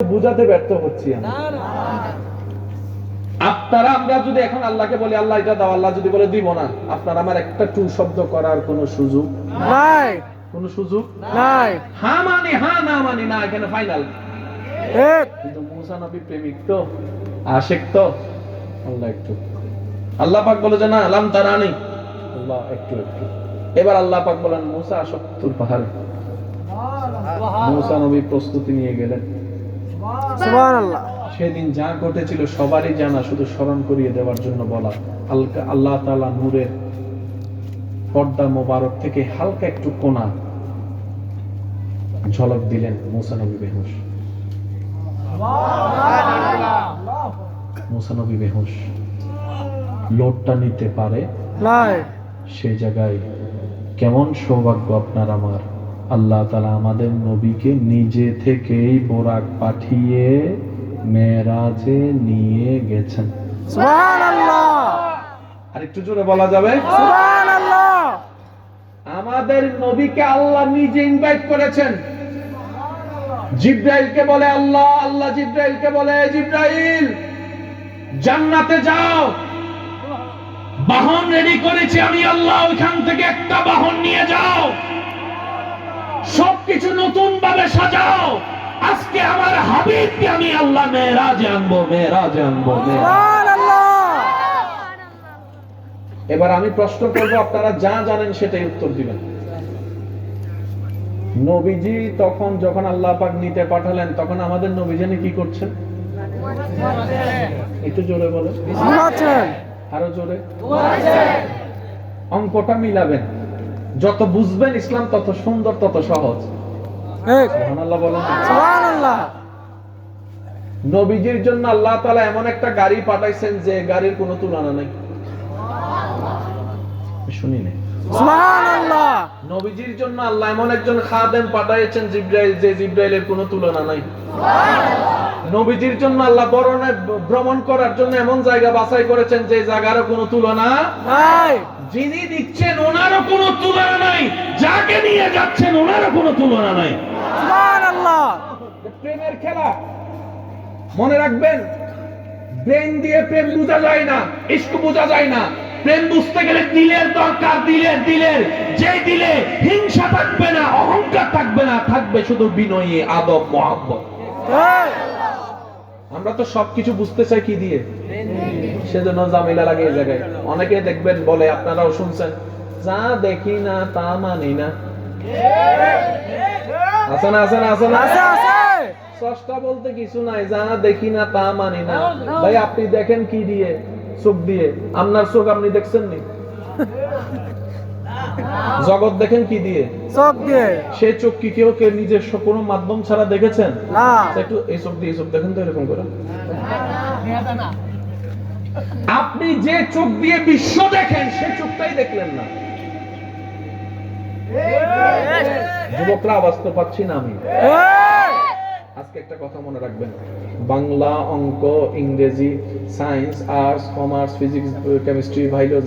বুঝাতে ব্যর্থ হচ্ছি আপনারা আমরা যদি এখন আল্লাহকে বলি আল্লাহ এটা দাও। আল্লাহ যদি বলে দিব না। আপনার আমার একটা টু শব্দ করার কোনো সুযোগ নাই। কোনো সুযোগ নাই। হ্যাঁ মানি হ্যাঁ না মানি না এখানে ফাইনাল কিন্তু মুসা নবী প্রেমিক তো আশেক তো। আল্লাহ একটু। আল্লাহ পাক বলে যে না লাম তারানি। আল্লাহ একটু একটু। এবার আল্লাহ পাক বলেন মুসা সত্তর পাহাড়। মুসা নবী প্রস্তুতি নিয়ে গেলেন। সেদিন যা ঘটেছিল সবারই জানা শুধু স্মরণ করিয়ে দেওয়ার জন্য বলা। হালকা আল্লাহ তাআলা নূরের পর্দা মোবারক থেকে হালকা একটু কোনা ঝলক দিলেন মুসা নবী বেহুশ। মুসা নবী বেহুশ লোডটা নিতে পারে সেই জায়গায় কেমন সৌভাগ্য আপনার আমার। আল্লাহ তালা আমাদের নবীকে নিজে থেকেই বোরাক পাঠিয়ে মেরাজে নিয়ে গেছেন। সুবহানাল্লাহ। আর একটু জোরে বলা যাবে? আমাদের নবীকে আল্লাহ নিজে ইনভাইট করেছেন। জিব্রাইলকে বলে আল্লাহ আল্লাহ জিব্রাইলকে বলে জিব্রাইল জান্নাতে যাও। বাহন রেডি করেছি আমি আল্লাহ ওইখান থেকে একটা বাহন নিয়ে যাও। সবকিছু নতুন ভাবে সাজাও। আজকে আমার হাবিবকে আমি আল্লাহ মেয়েরাজে আনব মেয়েরাজে আনব এবার আমি প্রশ্ন করব আপনারা যা জানেন সেটাই উত্তর দিবেন। নবীজি তখন যখন আল্লাহ পাক নিতে পাঠালেন তখন আমাদের নবীজানি কি করছেন? একটু জোরে বলে আরও জোরে। অঙ্কটা মিলাবেন। যত বুঝবেন ইসলাম তত সুন্দর তত সহজ। নবীজির জন্য আল্লাহ তাআলা এমন একটা গাড়ি পাঠাইছেন যে গাড়ির কোনো তুলনা নাই। শুনি নাই। নবীজির জন্য আল্লাহ এমন একজন খাদেম পাঠাইছেন জিব্রাইল যে জিব্রাইলের কোনো তুলনা নাই। নবীজির জন্য আল্লাহ বরণে ভ্রমণ করার জন্য এমন জায়গা বাছাই করেছেন যে জায়গারও কোনো তুলনা নাই। যিনি দিচ্ছেন ওনারও কোনো তুলনা নাই। যাকে নিয়ে যাচ্ছেন ওনারও কোনো তুলনা নাই। সুবহানাল্লাহ। প্রেমের খেলা। মনে রাখবেন ব্রেন দিয়ে প্রেম বোঝা যায় না ইস্ক বোঝা যায় না। প্রেম বুঝতে গেলে দিলের দরকার দিলের দিলের। যে দিলে হিংসা থাকবে না অহংকার থাকবে না থাকবে শুধু বিনয়ী আদব মহাব্বত। আমরা তো সবকিছু বুঝতে চাই কি দিয়ে? সেজন্য জামিলা লাগে এই জায়গায়। অনেকে দেখবেন বলে আপনারাও শুনছেন যা দেখি না তা মানি না। আছে না আছে না আছে না আছে বলতে কিছু নাই যা দেখি না তা মানি না। ভাই আপনি দেখেন কি দিয়ে চোখ দিয়ে? আপনার চোখ আপনি দেখছেন নি জগৎ দেখেন কি দিয়ে? চোখ দিয়ে। সে চোখ কি কেউ কে নিজস্ব কোনো মাধ্যম ছাড়া দেখেছেন? না। একটু এই চোখ দিয়ে এই চোখ দেখেন তো এরকম করে। আপনি যে চোখ দিয়ে বিশ্ব দেখেন সে চোখটাই দেখলেন না। যুবকরা আওয়াজ তো পাচ্ছি না আমি। আজকে একটা কথা মনে রাখবেন। বাংলা অঙ্ক ইংরেজি science arts commerce physics chemistry biology